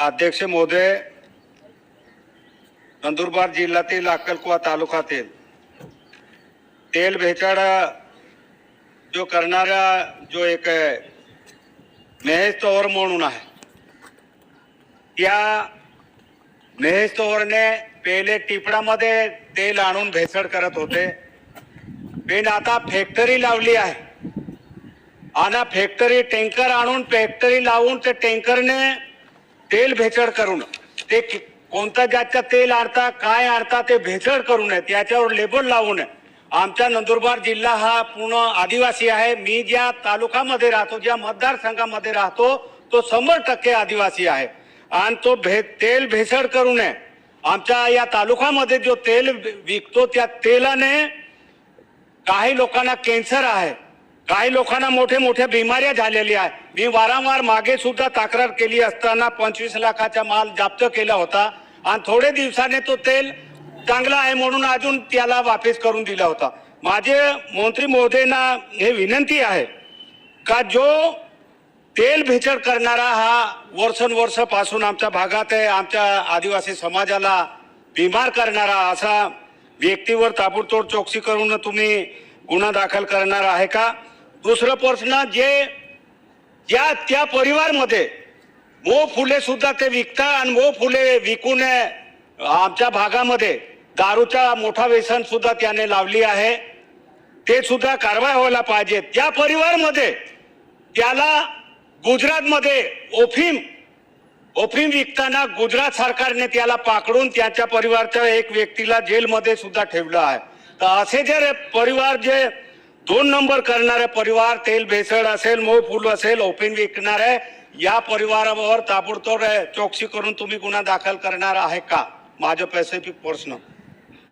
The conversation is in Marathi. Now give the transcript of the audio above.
अध्यक्ष महोदय नंदुरबार जिल्ह्यातील अक्कलकुवा तालुक्यातील तेल भेचाड जो करणारा जो एक महेश तोवर म्हणून आहे त्या महेश तोवरने पहिले टिपडामध्ये तेल आणून भेसळ करत होते. पण आता फॅक्टरी लावली आहे. आणि फॅक्टरी टँकर आणून फॅक्टरी लावून ते टँकरने तेल भेसळ करून ते कोणत्या जातचं तेल आणता काय आणता ते भेसळ करू नये त्याच्यावर लेबल लावू नये. आमचा नंदुरबार जिल्हा हा पूर्ण आदिवासी आहे. मी ज्या तालुकामध्ये राहतो ज्या मतदारसंघामध्ये राहतो तो शंभर टक्के आदिवासी आहे. आणि तो भे तेल भेसळ करू नये. आमच्या या तालुकामध्ये जो तेल विकतो त्या तेलाने काही लोकांना कॅन्सर आहे. काही लोकांना मोठे मोठ्या बिमाऱ्या झालेल्या आहे. मी वारंवार मागे सुद्धा तक्रार केली असताना पंचवीस लाखाचा माल जप्त केला होता. आणि थोडे दिवसाने तो तेल चांगला आहे म्हणून अजून त्याला वापस करून दिला होता. माझे मंत्री महोदयांना हे विनंती आहे का जो तेल भेसळ करणारा हा वर्षानुवर्षापासून आमच्या भागात आहे आमच्या आदिवासी समाजाला बिमार करणारा असा व्यक्तीवर ताबडतोड चौकशी करून तुम्ही गुन्हा दाखल करणार आहे का? दुसरं प्रश्न जे ज्या त्या परिवारमध्ये मो फुले सुद्धा ते विकतात आणि मो फुले विकून आमच्या भागामध्ये दारूचा मोठा व्यसन सुद्धा त्याने लावली आहे. ते सुद्धा कारवाई व्हायला पाहिजे. त्या परिवारमध्ये त्याला गुजरातमध्ये ओफीम ओफीम विकताना गुजरात सरकारने त्याला पाकडून त्याच्या परिवारच्या एक व्यक्तीला जेलमध्ये सुद्धा ठेवलं आहे. तर असे जर परिवार जे दोन नंबर करणारे परिवार तेल भेसळ असेल मोह फुल असेल ओपिन विकणारे या परिवारावर ताबडतोब चौकशी करून तुम्ही गुन्हा दाखल करणार आहे का? माझ्या पॅसिफिक प्रश्न